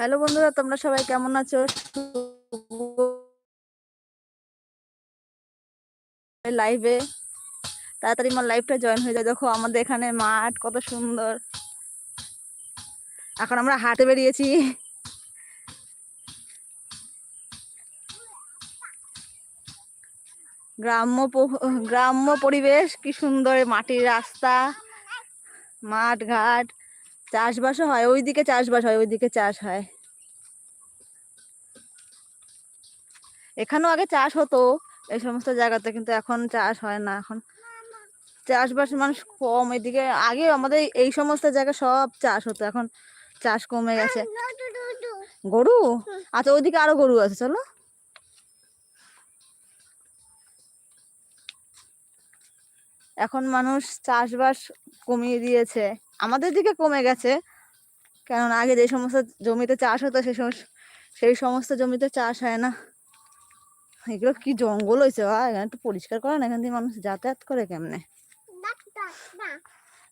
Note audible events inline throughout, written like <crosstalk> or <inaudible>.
Hello বন্ধুরা, তোমরা সবাই কেমন আছো? লাইভে তাড়াতাড়ি আমার লাইভটা জয়েন হয়ে যায়। দেখো আমাদের এখানে মাঠ কত সুন্দর। এখন আমরা হাটে বেরিয়েছি। গ্রাম্য গ্রাম্য পরিবেশ, কি সুন্দর মাটির রাস্তা, মাঠ, ঘাট। চাষবাসও হয়, ওইদিকে চাষবাস হয়, ওইদিকে চাষ হয়। এখানেও আগে চাষ হতো, এই সমস্ত জায়গাতে, কিন্তু এখন চাষ হয় না, এখন চাষবাস মানুষ কম, এদিকে আগে আমাদের এই সমস্ত জায়গা সব চাষ হতো, এখন চাষ কমে গেছে। গরু? আচ্ছা ওইদিকে আরও গরু আছে, চলো। এখন মানুষ চাষবাস কমিয়ে দিয়েছে। আমাদের দিকে কমে গেছে। কেননা আগে যে সমস্ত জমিতে চাষ হতো সমস্ত সেই সমস্ত জমিতে চাষ হয় না। এগুলো কি জঙ্গল হয়েছে বা এখানে একটু পরিষ্কার করে না এখান দিয়ে মানুষ যাতায়াত করে কেমনে?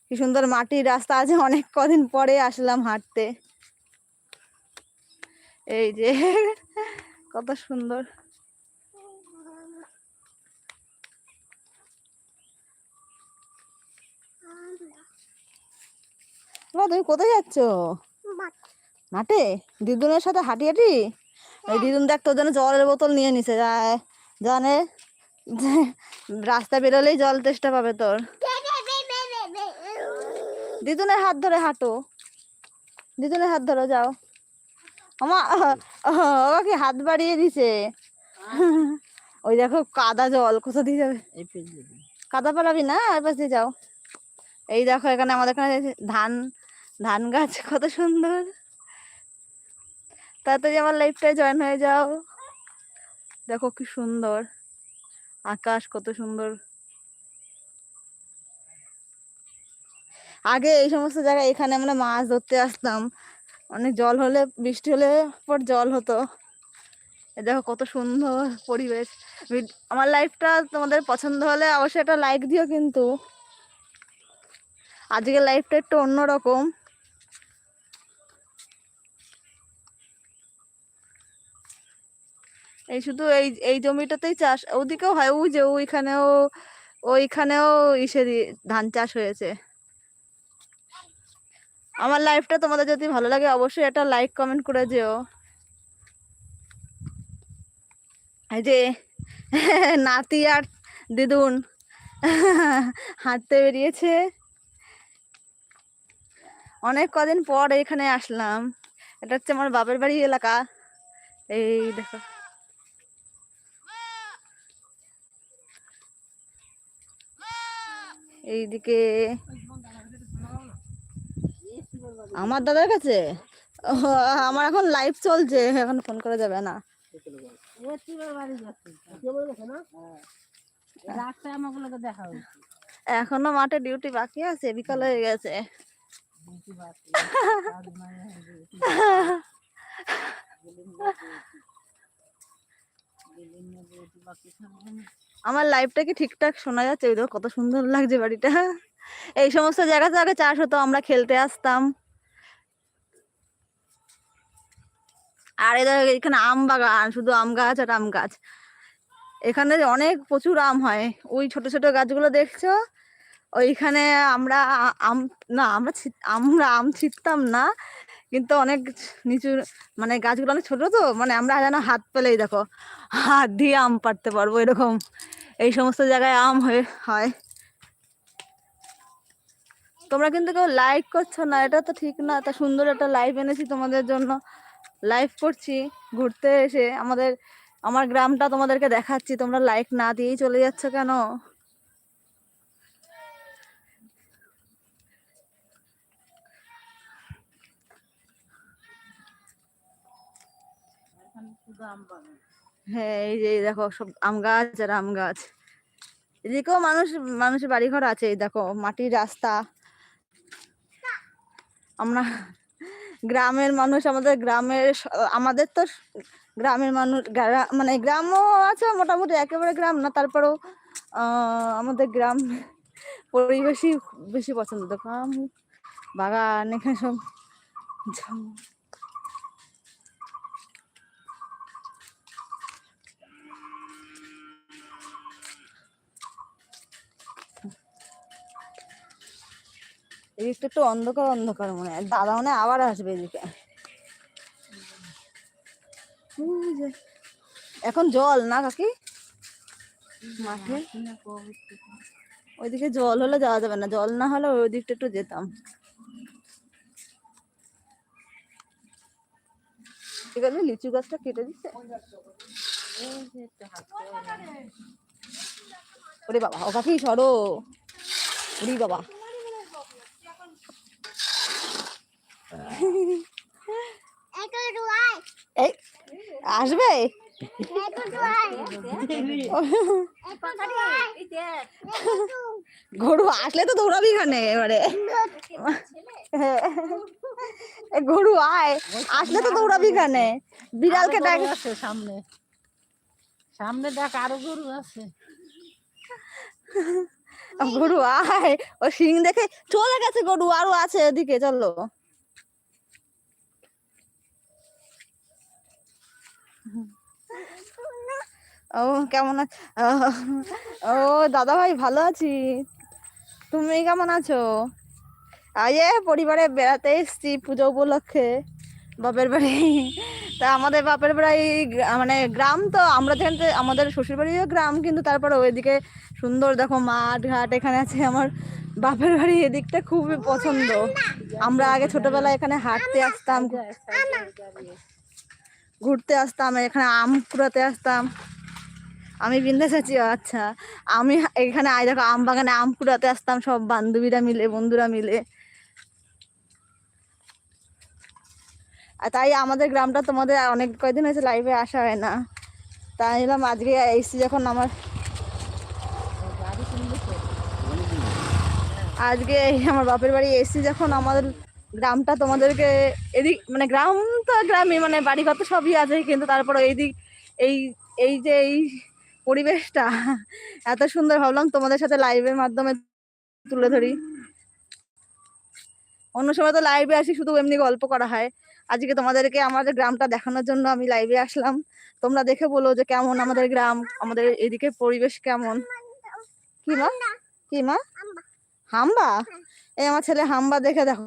কি সুন্দর মাটির রাস্তা আছে, অনেক কদিন পরে আসলাম হাঁটতে। এই যে, কত সুন্দর। বাবা, তুমি কোথায় যাচ্ছ? মাঠে। দিদুনের সাথে হাঁটি হাঁটি ওই দিদুন দেখ তোর জন্য জলের বোতল নিয়ে নিছে যায় জানে? রাস্তা বেরোলেই জল তেষ্টা পাবে তোর। দিদুনের হাত ধরে হাঁটো। দিদুনের হাত ধরো যাও। আমা ওকে কি হাত বাড়িয়ে দিছে। ওই দেখো কাদা জল কোথা দিয়ে যাবে? কাদা পালাবি না? আর পাশ দিয়ে যাও। এই দেখো এখানে আমাদের এখানে ধান ধান গাছ, কত সুন্দর। তাড়াতাড়ি আমার লাইফটাই জয়েন হয়ে যাও। দেখো কি সুন্দর। আকাশ কত সুন্দর। আগে এই সমস্ত জায়গায় এখানে আমরা মাছ ধরতে আসতাম। অনেক জল হলে, বৃষ্টি হলে পর জল হতো। দেখো কত সুন্দর পরিবেশ। আমার লাইফটা তোমাদের পছন্দ হলে অবশ্যই একটা লাইক দিও কিন্তু। আজকের লাইফটা একটু অন্যরকম। এই শুধু এই এই জমিটাতেই চাষ, ওদিকেও হয়, ওই যে ওইখানেও ওইখানেও ইসে ধান চাষ হয়েছে। আমার লাইফটা তোমাদের যদি ভালো লাগে, অবশ্যই একটা লাইক কমেন্ট করে যেও। এই যে, <laughs> নাতি আর দিদুন <laughs> হাঁটতে বেরিয়েছে। অনেক কদিন পর এখানে আসলাম। এটা হচ্ছে আমার বাপের বাড়ি এলাকা। এই দেখো। এইদিকে আমার দাদার কাছে? আমার এখন লাইভ চলছে, এখন ফোন করা যাবে না। এখনও মাঠে ডিউটি বাকি আছে, বিকাল হয়ে গেছে। আমার লাইভটা কি ঠিকঠাক শোনা যাচ্ছে? ওই কত সুন্দর লাগছে বাড়িটা। এই সমস্ত জায়গাতে আগে চাষ হতো, আমরা খেলতে আসতাম। আর এদের এখানে আম বাগান, শুধু আম গাছ আর আম গাছ। এখানে অনেক প্রচুর আম হয়। ওই ছোট ছোট গাছগুলো দেখছ? ওইখানে আমরা আম না, আমরা আমরা আম ছিটতাম না। কিন্তু অনেক নিচু মানে গাছগুলো অনেক ছোট তো মানে আমরা যেন হাত পেলেই দেখো, হাত দিয়ে আম পাড়তে পারব এরকম। এই সমস্ত জায়গায় আম হয়ে, হয়। তোমরা কিন্তু কেউ লাইক করছ না, এটা তো ঠিক না, তা সুন্দর একটা লাইভ এনেছি তোমাদের জন্য। লাইভ করছি, ঘুরতে এসে, আমাদের, আমার গ্রামটা তোমাদেরকে দেখাচ্ছি, তোমরা লাইক না দিয়েই চলে যাচ্ছ কেন? হ্যাঁ এই যে দেখো সব আম গাছ আর আম গাছ। এদিকেও মানুষ, মানুষের বাড়িঘর আছে দেখো মাটির রাস্তা। আমরা গ্রামের মানুষ, আমাদের গ্রামের আমাদের তো গ্রামের মানুষ মানে গ্রামও আছে মোটামুটি, একেবারে গ্রাম না, তারপরেও আমাদের গ্রাম পরিবেশই বেশি পছন্দ। দেখো বাগান, এখানে সব এদিকটা একটু অন্ধকার অন্ধকার মনে হয়। দাদা মনে আবার আসবে এদিকে। এখন জল না, কাকি? মাঠে? ওইদিকে জল হলে যাওয়া যাবে না। জল না হলে ওই দিকটা একটু যেতাম। ঠিক আছে লিচু গাছটা কেটে দিচ্ছে? ওরে বাবা, ও কাকি সরো। ওরে বাবা এই <laughs> আসবে? <laughs> গরু আসলে তো দৌড়াবি খানে এবারে। এ গরু আয় আসলে তো দৌড়াবি এখানে। বিড়ালকে ডাক সামনে। সামনে দেখ আরও গরু আছে। গরু আয় ও শিং দেখে চলে গেছে গরু আরও আছে ওদিকে চলো। ও, কেমন ও দাদা ভাই ভালো আছি। তুমি কেমন আছো? আয়ে, পরিবারে বেড়াতে এসছি পুজো উপলক্ষে। বাপের বাড়ি। তা আমাদের বাপের বাড়ি মানে গ্রাম তো, আমরা যেখান আমাদের শ্বশুর বাড়িও গ্রাম, কিন্তু তারপরে ওইদিকে সুন্দর দেখো মাঠ, ঘাট এখানে আছে আমার বাপের বাড়ি, এদিকটা খুবই পছন্দ। আমরা আগে ছোটবেলায় এখানে হাঁটতে আসতাম। ঘুরতে আসতাম, এখানে আম কুড়াতে আসতাম। আমি বিন্দাস আছি আচ্ছা। আমি এখানে আই দেখো, আম বাগানে আম কুড়াতে আসতাম, সব বান্ধবীরা মিলে, বন্ধুরা মিলে। আর তাই আমাদের গ্রামটা তোমাদের অনেক কয়দিন হয়েছে লাইভে আসা হয় না। তাই এলাম আজকে এসছি যখন আমার আজকে আমার বাপের বাড়ি এসছি যখন আমাদের গ্রামটা তোমাদেরকে এদিক মানে গ্রাম তো গ্রামই মানে বাড়িঘর তো সবই আছে, কিন্তু তারপরে এইদিক এই এই যে এই পরিবেশটা এত সুন্দর ভাবলাম তোমাদের সাথে লাইভের মাধ্যমে তুলে ধরি। অন্য সময় তো লাইভে আসি, শুধু এমনি গল্প করা হয়। আজকে তোমাদেরকে আমাদের গ্রামটা দেখানোর জন্য আমি লাইভে আসলাম। তোমরা দেখে বলো যে কেমন আমাদের গ্রাম, আমাদের এদিকে পরিবেশ কেমন। কি মা? কি মা? হাম্বা? এই আমার ছেলে হাম্বা দেখে দেখো।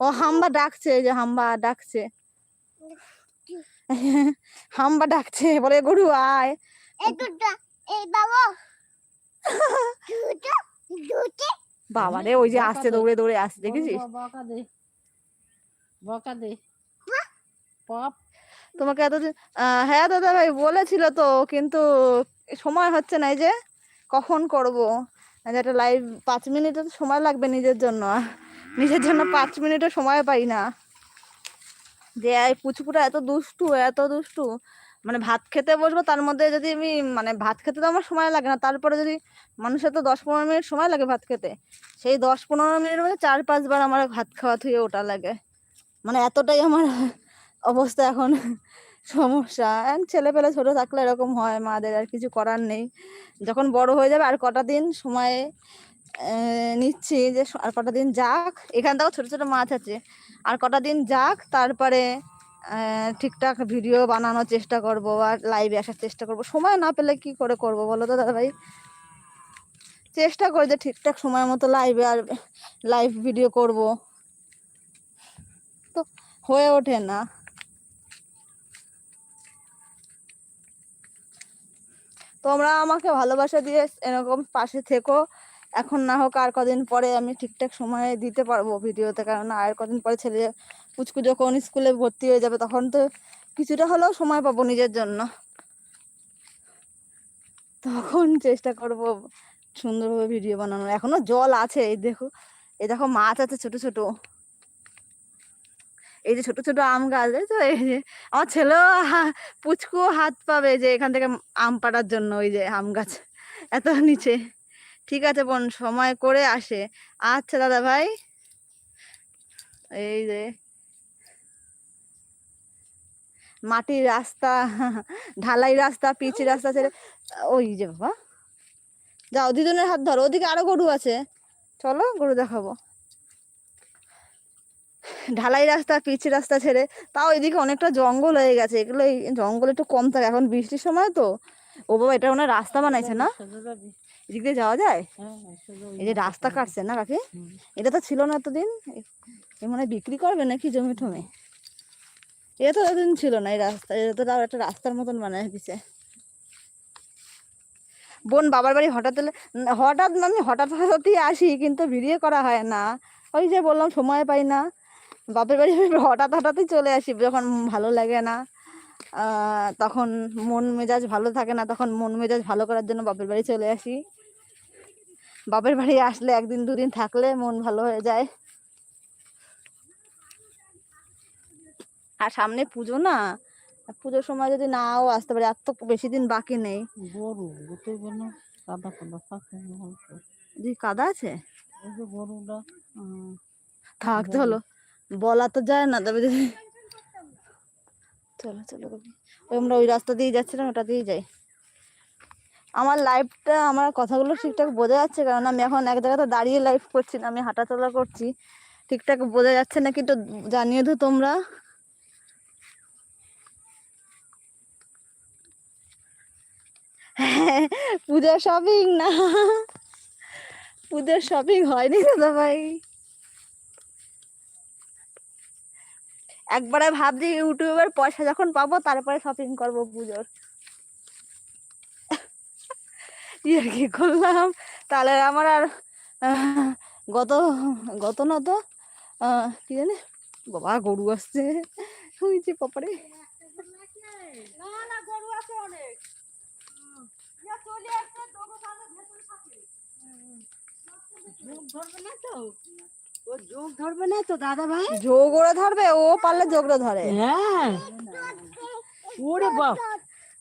ও হাম্বা ডাকছে যে হাম্বা ডাকছে। হাম্বা ডাকছে, বলে, গরু আয়। বাবা। রে ওই যে আসছে দৌড়ে দৌড়ে আসছে দেখেছিস? ব- বকা দে। বকা দে। পপ। তোমাকে আহ, হ্যাঁ দাদা ভাই বলেছিল তো কিন্তু সময় হচ্ছে না এই যে কখন করব? একটা লাইভ পাঁচ মিনিট সময় লাগবে নিজের জন্য। নিজের জন্য পাঁচ মিনিটও সময় পাই না। যে এই পুচকুটা এত দুষ্টু এত দুষ্টু। মানে ভাত খেতে বসবো, তার মধ্যে যদি আমি মানে ভাত খেতে তো আমার সময় লাগে না, তারপরে যদি মানুষের তো দশ পনেরো মিনিট সময় লাগে ভাত খেতে, সেই দশ পনেরো মিনিটের মধ্যে চার পাঁচবার আমার ভাত খাওয়া থুয়ে ওটা লাগে। মানে এতটাই আমার অবস্থা এখন। সমস্যা। ছেলে পেলে ছোট থাকলে এরকম হয়, মাদের আর কিছু করার নেই। যখন বড় হয়ে যাবে আর কটা দিন সময়ে নিচ্ছি যে আর কটা দিন যাক, এখান থেকেও ছোট ছোট মাছ আছে। আর কটা দিন যাক, তারপরে ঠিকঠাক ভিডিও বানানোর চেষ্টা করব আর লাইভে আসার চেষ্টা করব। সময় না পেলে কি করে করব বলো তো দাদা ভাই চেষ্টা করি যে ঠিকঠাক সময় মতো লাইভে আর লাইভ ভিডিও করব। তো হয়ে ওঠে না। তোমরা আমাকে ভালোবাসা দিয়ে এরকম পাশে থেকো। এখন না হোক আর কদিন পরে আমি ঠিকঠাক সময় দিতে পারব ভিডিওতে কারণ আর কদিন পরে ছেলে পুচকু যখন স্কুলে ভর্তি হয়ে যাবে তখন তো কিছুটা হলেও সময় পাবো নিজের জন্য। তখন চেষ্টা করব সুন্দরভাবে ভিডিও বানানোর। এখনও জল আছে, এই দেখো এই দেখো মাছ আছে ছোট ছোট। এই যে ছোট ছোট আম গাছ তো, এই যে আমার ছেলেও পুচকুও হাত পাবে যে এখান থেকে আম পাড়ার জন্য, ওই যে আম গাছ এত নিচে। ঠিক আছে বোন, সময় করে আসে। আচ্ছা দাদা ভাই, এই যে মাটির রাস্তা ঢালাই রাস্তা পিচ রাস্তা ছেড়ে ওই যে বাবা। যাও দিদুনের হাত ধরো ওদিকে আরও গরু আছে। চলো গরু দেখাবো। ঢালাই রাস্তা পিচ রাস্তা ছেড়ে তাও এদিকে অনেকটা জঙ্গল হয়ে গেছে। এগুলো এই জঙ্গল একটু কম থাকে এখন বৃষ্টির সময় তো। ও বাবা এটা হয় রাস্তা বানাইছে না? এদিক দিয়ে যাওয়া যায়? এই যে রাস্তা কাটছে না কাকি? এটা তো ছিল না এতদিন। এ- এ মানে বিক্রি করবে নাকি জমি টমে এটা তো এতদিন ছিল না এই রাস্তা এটা তো একটা রাস্তার মতন বানায় দিছে। বোন, বাবার বাড়ি হঠাৎ হঠাৎ আমি হঠাৎ হঠাৎই আসি, কিন্তু ভিডিও করা হয় না। ওই যে বললাম, সময় পাই না। বাপের বাড়ি হঠাৎ হঠাৎই চলে আসি, যখন ভালো লাগে না। তখন মন মেজাজ ভালো থাকে না, তখন মন মেজাজ ভালো করার জন্য বাপের বাড়ি চলে আসি। বাপের বাড়ি আসলে একদিন দুদিন থাকলে মন ভালো হয়ে যায়। আর সামনে পুজো না? পুজোর সময় যদি নাও আসতে পারে আর তো বেশি দিন বাকি নেই। গরু কাদা কাদা অল্প। কাদা আছে? গরুটা থাক চলো। বলা তো যায় না তবে যদি চলো চলো ওই আমরা ওই রাস্তা দিয়ে যাচ্ছিলাম ওটা দিয়ে যাই। আমার লাইফটা আমার কথাগুলো ঠিকঠাক বোঝা যাচ্ছে কারণ আমি এখন এক জায়গাতে দাঁড়িয়ে লাইফ করছি না আমি হাঁটাচলা করছি। ঠিকঠাক বোঝা যাচ্ছে না কিন্তু জানিয়ে দো তোমরা। পূজার শপিং না। পূজার শপিং হয়নি দাদা ভাই। একবারে ভাবছি ইউটিউবের পয়সা যখন পাবো তারপরে শপিং করব পুজোর। ইয়ে কি করলাম? তাহলে আমার আর গত গত না তো আহ, কি জানি? বাবা গরু আসছে। যে কপারে যোগ ধরবে না তো? ও যোগ ধরবে দাদা ভাই? যোগ ওরা ধরবে ও পারলে যোগরা ধরে। হ্যাঁ। ওরে বাপ।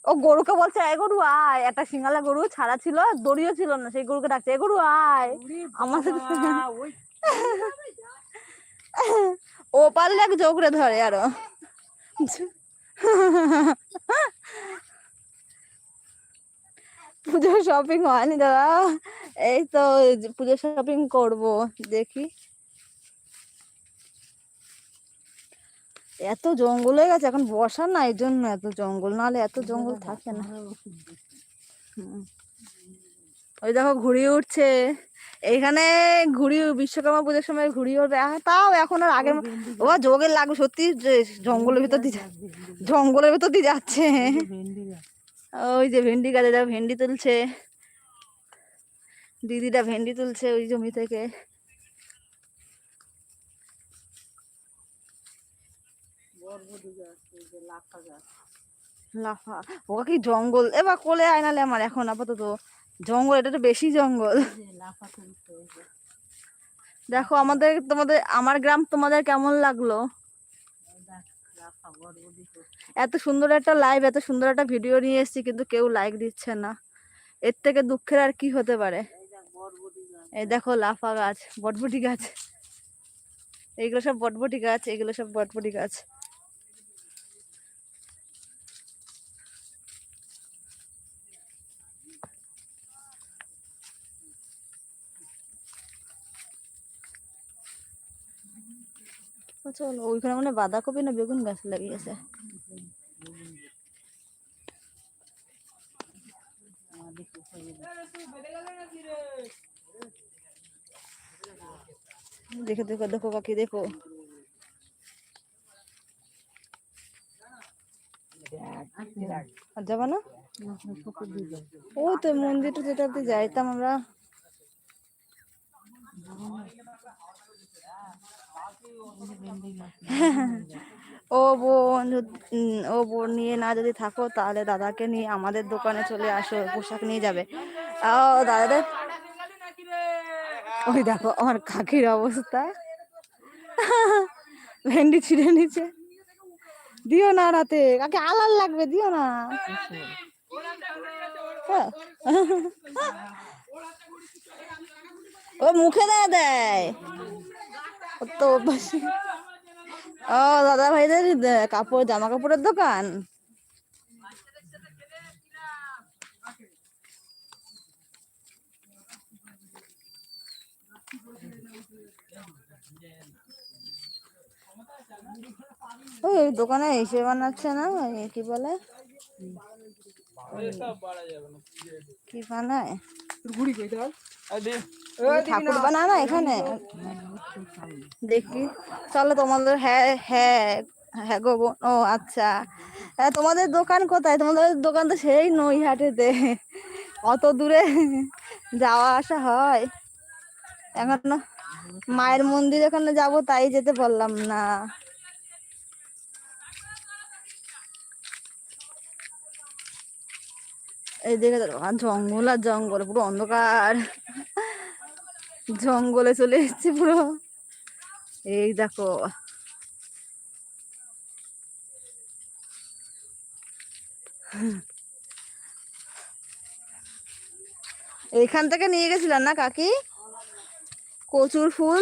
ও গরুকে বলছে এ গরু আয়। একটা সিঙ্গালা গরু ছাড়া ছিল দড়িও ছিল না সেই গরুকে ডাকছে এ গরু আয়। আমার ও পারলে এক যোগরে ধরে আরও। পুজোর শপিং হয়নি, দাদা। এই তো পুজোর শপিং করব, দেখি। এত জঙ্গল হয়ে গেছে, এখন বসা না, এই জন্য এত জঙ্গল। নাহলে এত জঙ্গল থাকে না। ওই দেখো, ঘুড়ি উঠছে। এইখানে ঘুড়ি, বিশ্বকর্মা পুজোর সময় ঘুড়ি উঠবে তাও এখন আর আগের ম- ও, যোগের লাগবে, সত্যি জঙ্গলের ভিতর দিয়ে জঙ্গলের ভিতর দিয়ে যাচ্ছে। ওই যে ভেন্ডি গাছে দেখো ভেন্ডি তুলছে। দিদিরা ভেন্ডি তুলছে ওই জমি থেকে। লাফা। ওকে কি জঙ্গল। এবার কোলে আয় নালে আমার এখন আপাতত। জঙ্গল, এটা তো বেশি জঙ্গল। দেখো, আমাদের তোমাদের, আমার গ্রাম তোমাদের কেমন লাগল এই দেখ, লাফা বরবটি করছে। এত সুন্দর একটা লাইভ এত সুন্দর একটা ভিডিও নিয়ে এসেছি কিন্তু কেউ লাইক দিচ্ছে না। এর থেকে দুঃখের আর কি হতে পারে? এই দেখ, লাফা গাছ বটবটি গাছ। এইগুলো সব বটবটি গাছ এগুলো সব বটবটি গাছ। চলো, ওইখানে মানে বাঁধাকপি না বেগুন গাছ লাগিয়েছে? দেখে, দেখো দেখো কাকি দেখো যাবা না। ওই তো মন্দিরটা যেটাতে যাইতাম আমরা। ও বোন ও বোন নিয়ে না যদি থাকো, তাহলে দাদাকে নিয়ে আমাদের দোকানে চলে আসো, পোশাক নিয়ে যাবে। ও দাদাদের? ওই দেখো আমার কাকির অবস্থা। ভেন্ডি ছিঁড়ে নিচে দিও না রাতে, কাকে আলাল লাগবে, দিও না। ও মুখে দেয় দেয়। ও তো ও দাদা ভাইদের কাপড় জামা কাপড়ের দোকান? ওই দোকানে এসে বানাচ্ছে না? কি বলে? কি বানায়? ঘুড়ি কই ঠাকুর বানা না এখানে? দেখি। চলো তোমাদের হ্যাঁ হ্যাঁ হ্যাঁ গো বোন। ও আচ্ছা। হ্যাঁ, তোমাদের দোকান কোথায়? তোমাদের দোকান তো সেই নৈহাটেতে। অত দূরে যাওয়া আসা হয়। এখন মায়ের মন্দির ওখানে যাব তাই যেতে পারলাম না। এই দেখে জঙ্গল আর জঙ্গল পুরো অন্ধকার। জঙ্গলে চলে এসেছি পুরো। এই দেখো। এইখান থেকে নিয়ে গেছিলাম না কাকি? কচুর ফুল।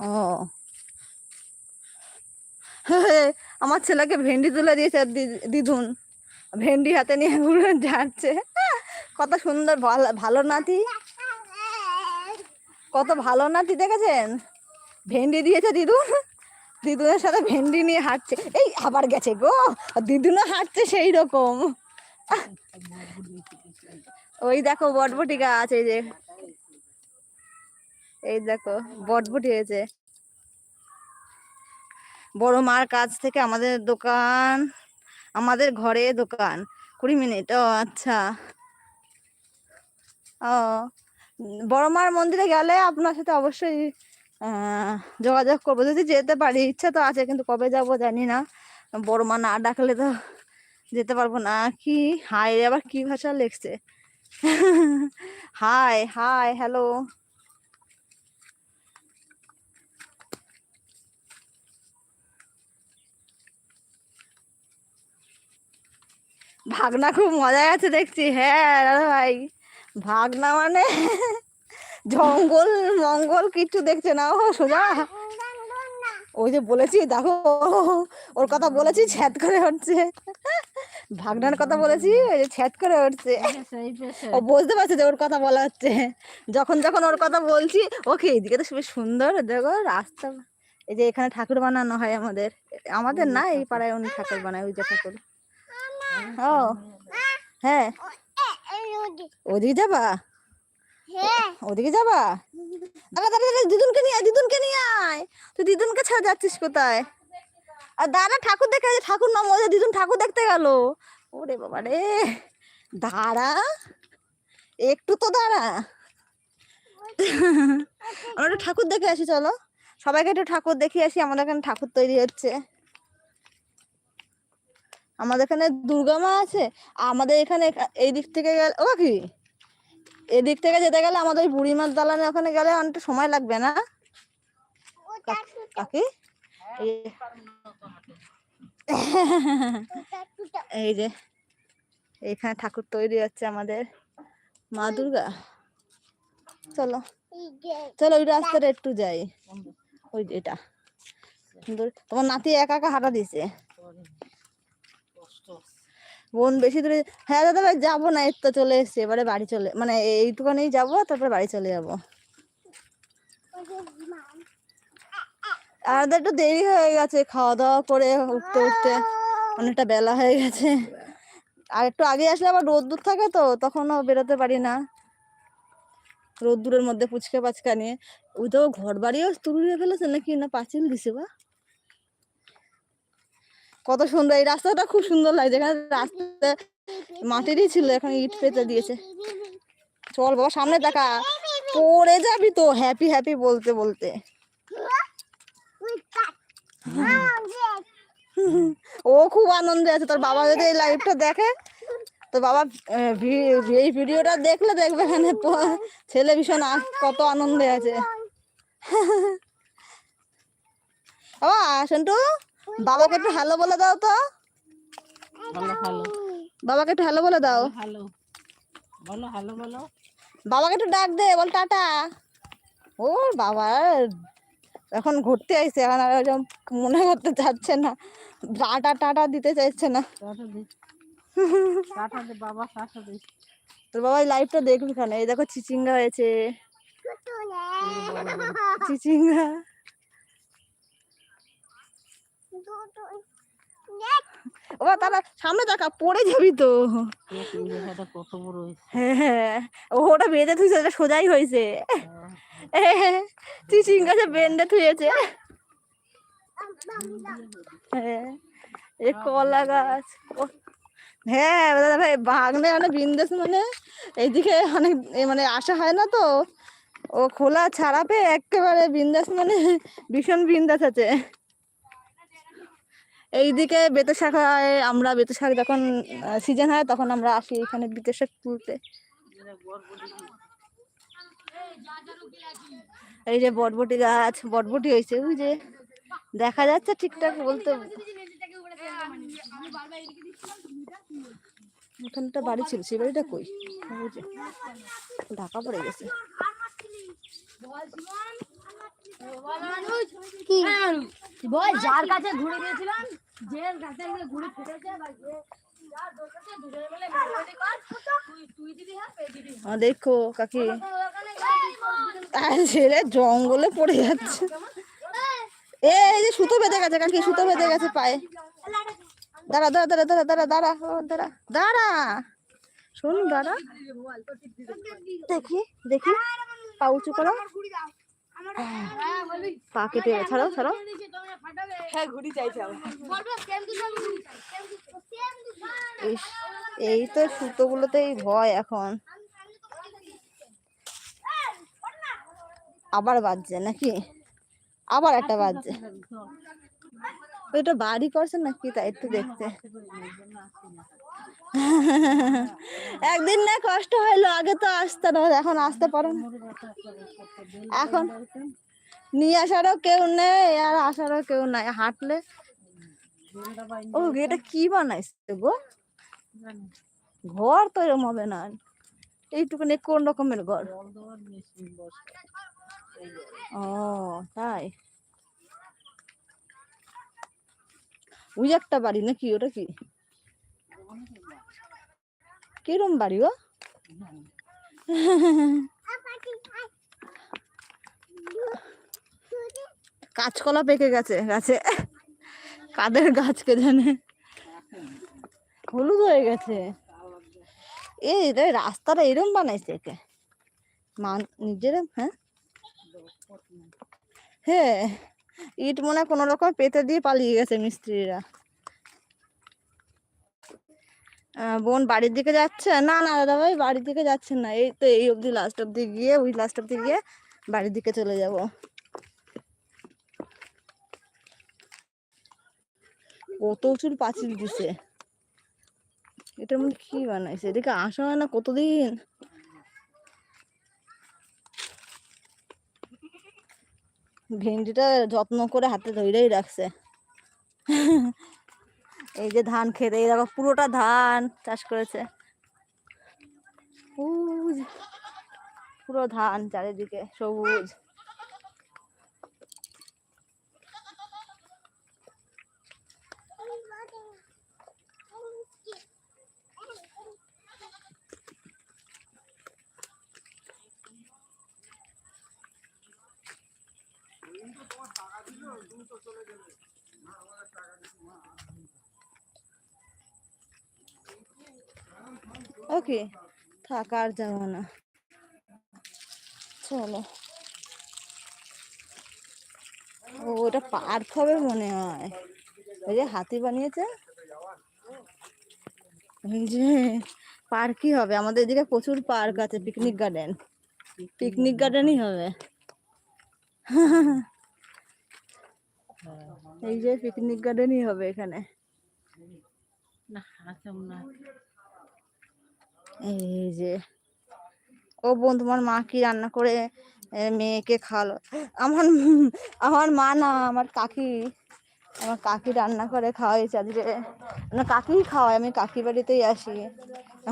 ও। আমার ছেলেকে ভেন্ডি তুলে দিয়েছে দিদুন। ভেন্ডি হাতে নিয়ে ঘুরে যাচ্ছে। কত সুন্দর, ভালো- নাতি। কত ভালো নাতি, দেখেছেন? ভেন্ডি দিয়েছে দিদুন দিদুনের সাথে ভেন্ডি নিয়ে হাঁটছে। এই আবার গেছে গো। দিদুনও হাঁটছে সেই রকম। ওই দেখো বটবটি গাছ, এই যে। এই দেখো, বটবটি হয়েছে। বড় মার কাছ থেকে আমাদের দোকান, আমাদের ঘরে দোকান। কুড়ি মিনিট, ও আচ্ছা। বড় মার মন্দিরে গেলে আপনার সাথে অবশ্যই যোগাযোগ করব। যদি যেতে পারি, ইচ্ছা তো আছে, কিন্তু কবে যাব জানি না। বড় মা না ডাকলে তো যেতে পারব না। কি? হাই আবার কি ভাষা লিখছে? Hi hi hello. ভাগনা খুব মজা আছে দেখছি। হ্যাঁ দাদা ভাই ভাগনা মানে? জঙ্গল, মঙ্গল কিছু দেখছে না, ও সোজা? ওই যে বলেছি, দেখো, ওর কথা বলেছি, ছ্যাদ করে উঠছে। ভাগনার কথা বলেছি, ওই যে ছ্যাদ করে উঠছে। ও বুঝতে পারছে যে ওর কথা বলা হচ্ছে। যখন যখন ওর কথা বলছি, ওকে এইদিকে তো খুবই সুন্দর, দেখো, রাস্তা। এই যে এখানে ঠাকুর বানানো হয় আমাদের। আমাদের না, এই পাড়ায় উনি ঠাকুর বানায়, ওই যে ঠাকুর। ও হ্যাঁ। ওদিকে। যাবা? ওদিকে যাবা? দাঁড়া দাঁড়া দাঁড়া দিদুনকে নিয়ে আয় দিদুনকে নিয়ে আয়। তুই দিদুনকে ছাড়া যাচ্ছিস কোথায়? আর দাঁড়া ঠাকুর দেখে আয়, ঠাকুর নাম যে দিদুন ঠাকুর দেখতে গেল। ওরে বাবা রে। দাঁড়া। একটু তো দাঁড়া। আমরা একটু ঠাকুর দেখে আসি চলো। সবাইকে একটু ঠাকুর দেখে আসি আমাদের এখানে ঠাকুর তৈরি হচ্ছে। আমাদের এখানে দুর্গা মা আছে আমাদের এখানে এখা- এই দিক থেকে গেলে ও কি? এদিক থেকে যেতে গেলে আমাদের ওই বুড়িমার দালানে ওখানে গেলে অনেকটা সময় লাগবে না? কাকি এই- যে। এইখানে ঠাকুর তৈরি হচ্ছে আমাদের মা দুর্গা। চলো। চলো ওই রাস্তাটা একটু যাই। ওই এটা। তোমার নাতি একা একা হাঁটা দিছে। বোন বেশি দূরে হ্যাঁ দাদা ভাই, যাব না এর তো চলে এসছে, এবারে বাড়ি চলে মানে এইটুখানেই যাব, তারপরে বাড়ি চলে যাব। আর একটু দেরি হয়ে গেছে খাওয়া দাওয়া করে উঠতে উঠতে অনেকটা বেলা হয়ে গেছে। আর একটু আগে আসলে আবার রোদ্দুর থাকে তো, তখনও বেরোতে পারি না। রোদ্দুরের মধ্যে পুচকে পাচকা নিয়ে, ওই তো ঘর বাড়িও তুলে ফেলেছে নাকি না, পাঁচিল দিছে বা? কত সুন্দর, এই রাস্তাটা খুব সুন্দর লাগছে। এখানে রাস্তা মাটিরই ছিল, এখানে ইট পেতে দিয়েছে। চল বাবা, সামনে দেখা। পড়ে যাবি তো হ্যাপি হ্যাপি বলতে বলতে। ও খুব আনন্দে আছে। তোর বাবা যদি এই লাইভটা দেখে তো বাবা এই ভিডিওটা দেখলে দেখবে এখানে ছেলে ভীষণ কত আনন্দে আছে। বাবা সন্টু বাবাকে একটু হ্যালো বলে দাও তো। ভালো ভালো বাবাকে একটু হ্যালো বলে দাও। ভালো বলো ভালো বলো। বাবাকে একটু ডাক দে বল টাটা। ও বাবা এখন ঘুরতে আইছে এখন আর ওরকম মনে করতে চাচ্ছে না। টাটা টাটা দিতে চাইছে না। টাটা দে। <laughs> বাবা টাটা দে। তোর বাবা এই লাইভটা দেখবি খানে এই দেখো চিচিঙ্গা হয়েছে। চিচিঙ্গা। ও তারা সামনে দেখা পড়ে যাবি তো। হ্যাঁ হ্যাঁ। ওটা বেঁধে থুইছে, ওটা সোজাই হয়েছে চিচিং গাছে বেঁধে থুয়েছে হ্যাঁ এ কলা গাছ। হ্যাঁ দাদা ভাই, বাগনে মানে বিন্দেশ মানে এইদিকে অনেক মানে আসা হয় না তো। ও খোলা ছাড়া পেয়ে একেবারে বিন্দাস মানে ভীষণ বিন্দাস আছে। এইদিকে বেতে শাক আমরা বেতে শাক যখন সিজন হয়, তখন আমরা আসি এখানে বেতে তুলতে এই যে বটবটি গাছ, বটবটি হয়েছে। ওই যে দেখা যাচ্ছে ঠিকঠাক বলতে। ওখানটা বাড়ি ছিল সেই বাড়িটা কই? ঢাকা পড়ে গেছে। কি? বল, যার কাছে ঘুরে গিয়েছিলাম যে আমরা ঘুরে হ্যাঁ দেখো কাকি ছেলে জঙ্গলে পড়ে যাচ্ছে এ, এই যে সুতো বেঁধে গেছে কাকি সুতো বেঁধে গেছে পায়ে দাঁড়া দাঁড়া দাঁড়া দাঁড়া দাঁড়া দাঁড়া ও, দাঁড়া দাঁড়া শোন দাঁড়া দেখি দেখি পা উঁচু করো পা কেটে ছাড়াও ছাড়াও হ্যাঁ ঘুরি চাইছে এই তো সুতোগুলোতেই ভয় এখন। আবার বাজছে নাকি? আবার একটা বাজছে। ওইটা বাড়ি করছে নাকি তাই একটু দেখতে? একদিন না কষ্ট হইল, আগে তো আসতে না, এখন আসতে পারো এখন নিয়ে আসারও কেউ নেই, আর আসারও কেউ নাই, হাঁটলে। ও, এটা কি বানাইছে গো? ঘর তো এরকম হবে না এইটুকুনি কোন রকমের ঘর? ও, তাই। ওই একটা বাড়ি নাকি ওটা কি? কিরম বাড়ি ও কাঁচকলা পেকে গেছে গাছে। কাদের গাছ কে জানে? হলুদ হয়ে গেছে। এই রাস্তাটা এরম বানাইছে কে মান নিজের হ্যাঁ? হ্যাঁ। ইট মনে কোনো রকম পেতে দিয়ে পালিয়ে গেছে মিস্ত্রিরা। বোন বাড়ির দিকে যাচ্ছে? না না দাদা ভাই বাড়ির দিকে যাচ্ছেন না। এই তো এই অবধি লাস্ট অবধি গিয়ে, ওই লাস্ট অবধি গিয়ে বাড়ির দিকে চলে যাব। কত উঁচুর পাঁচিল দিছে। এটার মধ্যে কি বানাইছে? এদিকে আসা হয় না কতদিন? ভেন্ডিটা যত্ন করে হাতে ধরেই রাখছে। এই যে ধান খেতে, এই দেখো পুরোটা ধান চাষ করেছে। পুরো ধান চারিদিকে সবুজ। ওকে থাক, আর যাব না। চলো। ও, ওটা পার্ক হবে মনে হয়। ওই যে হাতি বানিয়েছে। ওই যে পার্কই হবে। আমাদের এদিকে প্রচুর পার্ক আছে পিকনিক গার্ডেন পিকনিক গার্ডেনই হবে। <laughs> এই যে পিকনিক গার্ডেনই হবে এখানে। এই যে ও বোন তোমার মা কি রান্না করে মেয়েকে খাওয়ালো? আমার আমার মা না আমার কাকি। আমার কাকি রান্না করে খাওয়াইছে আজকে। না কাকি খাওয়ায় আমি কাকি বাড়িতেই আসি।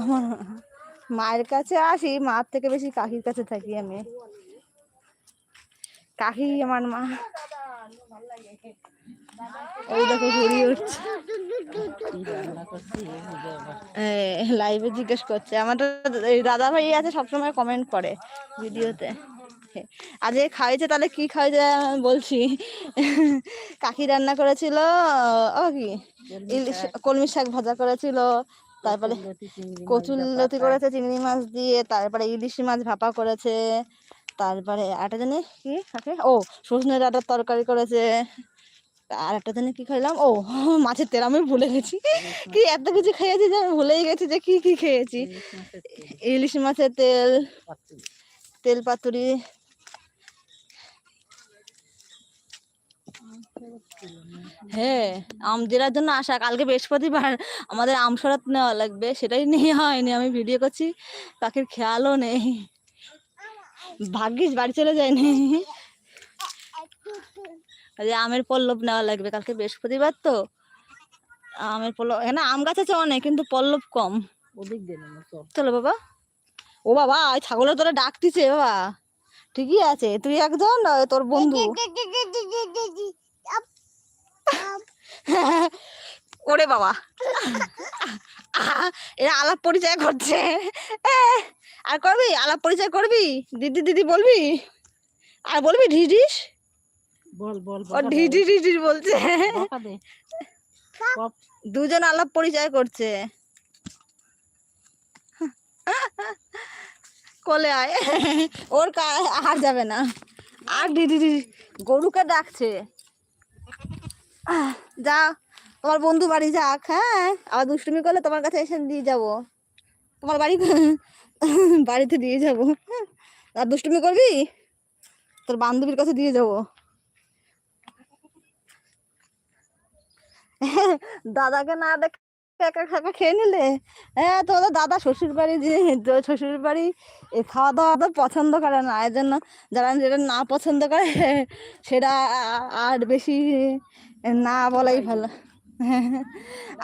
আমার মায়ের কাছে আসি মার থেকে বেশি কাকির কাছে থাকি আমি। কাকি আমার মা। দেখো ঘুরি উঠছে লাইভে জিজ্ঞেস করছে। দাদা ভাই আছে, সবসময় কমেন্ট করে ভিডিওতে। খাইছে তাহলে কি খাইছে বলছি। কাকি রান্না করেছিল, ও কি? কলমি শাক ভাজা করেছিল, তারপরে কচুর লতি করেছে, চিংড়ি মাছ দিয়ে, তারপরে ইলিশ মাছ ভাপা করেছে, তারপরে আরেকটা জানি কি ও, সজনে ডাঁটার তরকারি করেছে। আর একটা দিনে কি খাইলাম ও <laughs> মাছের তেল আমি ভুলে গেছি। কি এত কিছু খেয়েছি যে আমি ভুলেই গেছি যে কি কি খেয়েছি। ইলিশ মাছের তেল। তেল পাতুরি। হ্যাঁ আম জেরার জন্য আসা। কালকে বৃহস্পতিবার আমাদের আমসরাত নেওয়া লাগবে সেটাই নিয়ে হয়নি। আমি ভিডিও করছি পাখির খেয়ালও নেই। ভাগ্যিস বাড়ি চলে যায়নি। যে আমের পল্লব নেওয়া লাগবে কালকে বৃহস্পতিবার তো। আমের পল্লব এখানে আম গাছ আছে অনেক কিন্তু পল্লব কম। ওদিক চল। বাবা। ও বাবা ওই ছাগলের তোরা ডাকতিছে বাবা। ঠিকই আছে তুই একজন তোর বন্ধু? ওরে বাবা। এরা আলাপ পরিচয় করছে। আর করবি? আলাপ পরিচয় করবি? দিদি দিদি বলবি? আর বলবি ঢিস ঢিস? বল বল ও ঢিস ঢিস বলছে। দুজন আলাপ পরিচয় করছে। কোলে আয়। ওর আর যাবে না। আর দিদি গরুকে ডাকছে। যা তোমার বন্ধু বাড়ি যাক হ্যাঁ? আবার দুষ্টুমি করলে তোমার কাছে এসে দিয়ে যাব। তোমার বাড়ি বাড়িতে দিয়ে যাব। আর দুষ্টুমি করবি? তোর বান্ধবীর কাছে দিয়ে যাব। দাদাকে না দেখে একা একা খেয়ে নিলে? হ্যাঁ তোদের দাদা শ্বশুর বাড়ি যে শ্বশুর বাড়ি খাওয়া দাওয়া তো পছন্দ করে না। এর জন্য যারা যেটা না পছন্দ করে, সেটা আর বেশি না বলাই ভালো।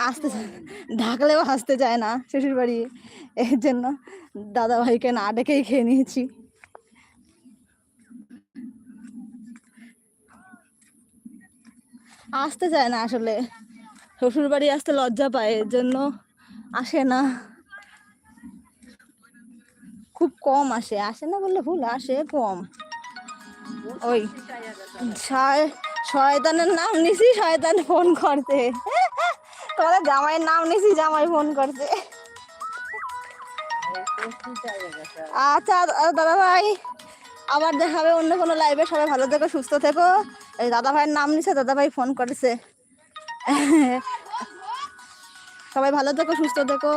আসতে ঢাকলেও হাসতে চায় না শ্বশুর বাড়ি এর জন্য দাদা ভাইকে না ডেকেই খেয়ে নিয়েছি। আসতে চায় না আসলে। শ্বশুর বাড়ি আসতে লজ্জা পায় এর জন্য আসে না। খুব কম আসে। আসে না বললে ভুল, আসে কম। ওই শয়- শয়তানের নাম নিছি, শয়তান ফোন করতে তোমাদের জামাইয়ের নাম নিছি, জামাই ফোন করতে আচ্ছা দাদা ভাই, আবার দেখা হবে অন্য কোনো লাইভে সবাই ভালো থেকো, সুস্থ থেকো। এই দাদা ভাইয়ের নাম নিছে, দাদা ভাই ফোন করেছে। সবাই ভালো থেকো সুস্থ থেকো।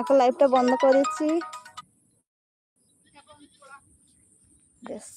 এখন লাইভটা বন্ধ করেছি বেশ